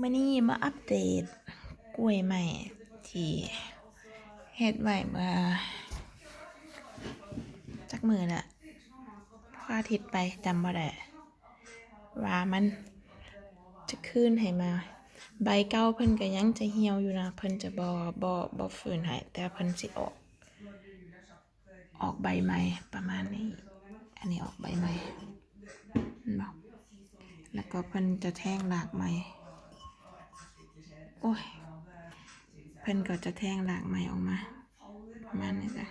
มื่อนี้มาอัปเดตกล้วยใหม่ที่เฮ็ดไว้เมื่อจักมือน่ะพระอาทิตย์ไปจำบ่ได้ว่ามันจะขึ้นให้มา ใบเก่าเพิ่นก็ยังจะเหี่ยวอยู่นะเพิ่นจะบ่บ่บ่ฟื้นให้แต่เพิ่นสิออก ออกใบใหม่ประมาณนี้ อันนี้ออกใบใหม่แล้วก็เพิ่นจะแทงรากใหม่ โอ้ย เพิ่นก็จะแทงรากใหม่ออกมาประมาณนี้จ้ะ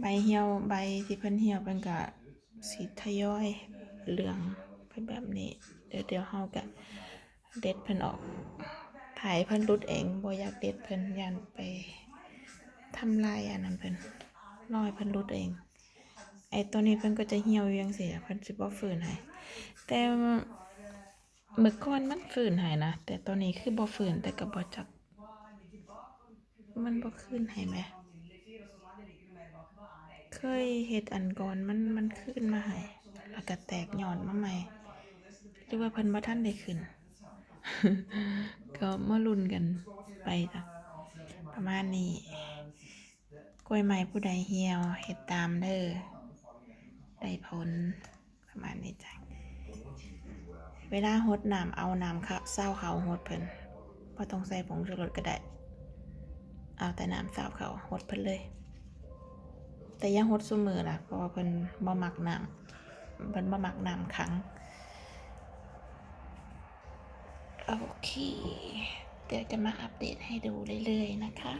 ใบเหี่ยวใบที่เพิ่นเหี่ยวเพิ่นก็สิทยอยเหลืองเป็นแบบนี้ เดี๋ยวเดี๋ยวเฮาก็เด็ดเพิ่นออกถ่ายเพิ่นรุดเองบ่อยากเด็ดเพิ่นยันไปทำลายอันนั้นเพิ่นรอยเพิ่นรุดเอง ไอ้ตัวนี้เพิ่นก็จะเหี่ยวอยู่จังซี่อะเพิ่นสิบ่ฟื้นให้แต่ เมื่อก่อนมันฟื้นให้นะ แต่ตอนนี้คือบ่ฟื้นแต่ก็บ่จัก มันบ่คืนให้แหม เคยเฮ็ดอันก่อนมันมันขึ้นมาให้แล้วก็แตกหย่อดมาใหม่หรือว่าเพิ่นบ่ทันได้ขึ้น ก็มาลุ้นกันไปจ้ะประมาณนี้กล้วยไม้ผู้ใดเหี่ยวเฮ็ดตามเด้อได้ผลประมาณนี้จ้ะ เวลาหดน้ำเอาน้ำค่ะเศร้าเขาหดเพิ่นบ่ต้องใส่ผงชูรสก็ได้ เอาแต่น้ำเศร้าเขาหดเพิ่นเลย แต่ยังหดซุมือล่ะเพราะว่าเพิ่นบ่มักน้ำเพิ่นบ่มักน้ำขังโอเค เดี๋ยวจะมาอัปเดตให้ดูเรื่อยๆนะคะ